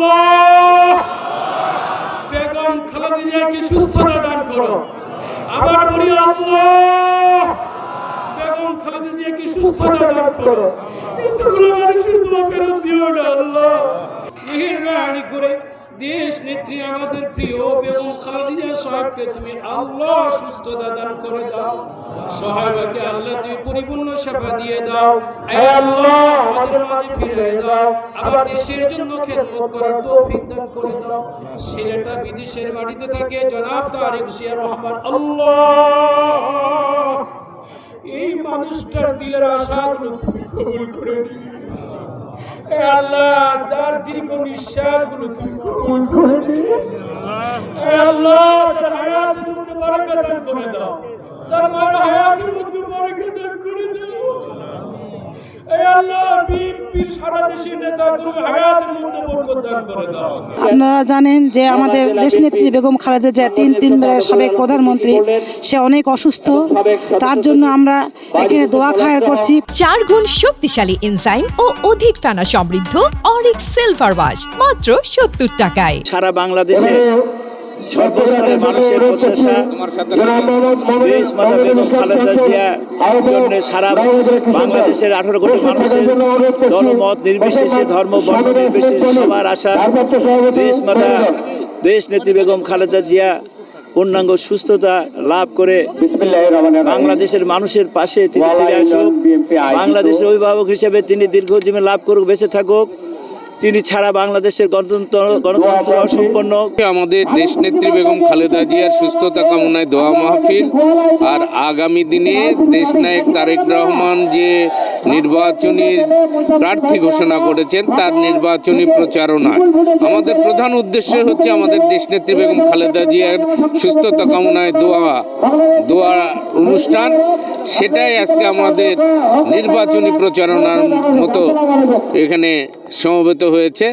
আল্লাহ। বেগম খালেদা জিয়াকে সুস্থতা দান করো। আবার বলি আল্লাহ। বেগম খালেদা জিয়াকে সুস্থতা দান করো। এতগুলো মানুষের দোয়া ফেরত দিও না আল্লাহ। মেহেরবানি করে দেশ নেত্রী আমাদের প্রিয় বেগম খালেদা জিয়া সাহেবকে তুমি আল্লাহ সুস্থতা দান করে দাও। সাহাবাকে আল্লাহ তুমি পরিপূর্ণ সেবা দিয়ে দাও। আল্লাহ আমাদের মাঝে ফিরে দাও। আবার দেশের জন্য খেদমত করার তৌফিক দান করে দাও। ছেলেটা বিদেশের মাটিতে থাকে জনাব তারেক জিয়া রহমান। আল্লাহ এই মানুষটার দিলের আশাগুলো তুমি কবুল করে এ আল্লাহ তার দীর্ঘ নিঃশ্বাসগুলো তুমি কবুল করে। আল্লাহ, তার হায়াতের মধ্যে বরকত করে দাও। তার মার হায়াতের মধ্যে বরকত করে দাও এ আল্লাহ বিএনপির সারা দেশের নেতা কর্মী হায়াতের মধ্যে বরকত দান করে দাও আপনারা জানেন যে আমাদের দেশনেত্রী বেগম খালেদা জিয়া তিন তিন বেলায় সাবেক প্রধানমন্ত্রী। সে অনেক অসুস্থ। তার জন্য আমরা এখানে দোয়া খায়ার করছি। চার গুণ শক্তিশালী এনজাইম ও অধিক ফেনা সমৃদ্ধ অরিক সিলভার ওয়াশ মাত্র সত্তর টাকায়। সারা বাংলাদেশে সর্বস্তরের মানুষের প্রত্যাশা দেশ মাতা বেগম খালেদা জিয়া জন্য সারা বাংলাদেশের আঠারো কোটি মানুষের দলমত নির্বিশেষে ধর্ম বর্ণ নির্বিশেষে সবার আশা। দেশ মাতা দেশ নেত্রী বেগম খালেদা জিয়া পূর্ণাঙ্গ সুস্থতা লাভ করে বাংলাদেশের মানুষের পাশে তিনি ফিরে আসুক। বাংলাদেশের অভিভাবক হিসেবে তিনি দীর্ঘজীবন লাভ করুক বেঁচে থাকুক। তিনি ছাড়া বাংলাদেশের গণতন্ত্র গণতন্ত্র অসম্পন্ন। আমাদের দেশ দেশনেত্রী বেগম খালেদা জিয়ার সুস্থতা কামনায় দোয়া মাহফিল। আর আগামী দিনে দেশ দেশনায়ক তারেক রহমান যে নির্বাচনী প্রার্থী ঘোষণা করেছেন, তার নির্বাচনী প্রচারণা আমাদের প্রধান উদ্দেশ্য হচ্ছে আমাদের দেশনেত্রী বেগম খালেদা জিয়ার সুস্থতা কামনায় দোয়া দোয়া অনুষ্ঠান। সেটাই আজকে আমাদের নির্বাচনী প্রচারণার মতো এখানে সমবেত হয়েছে।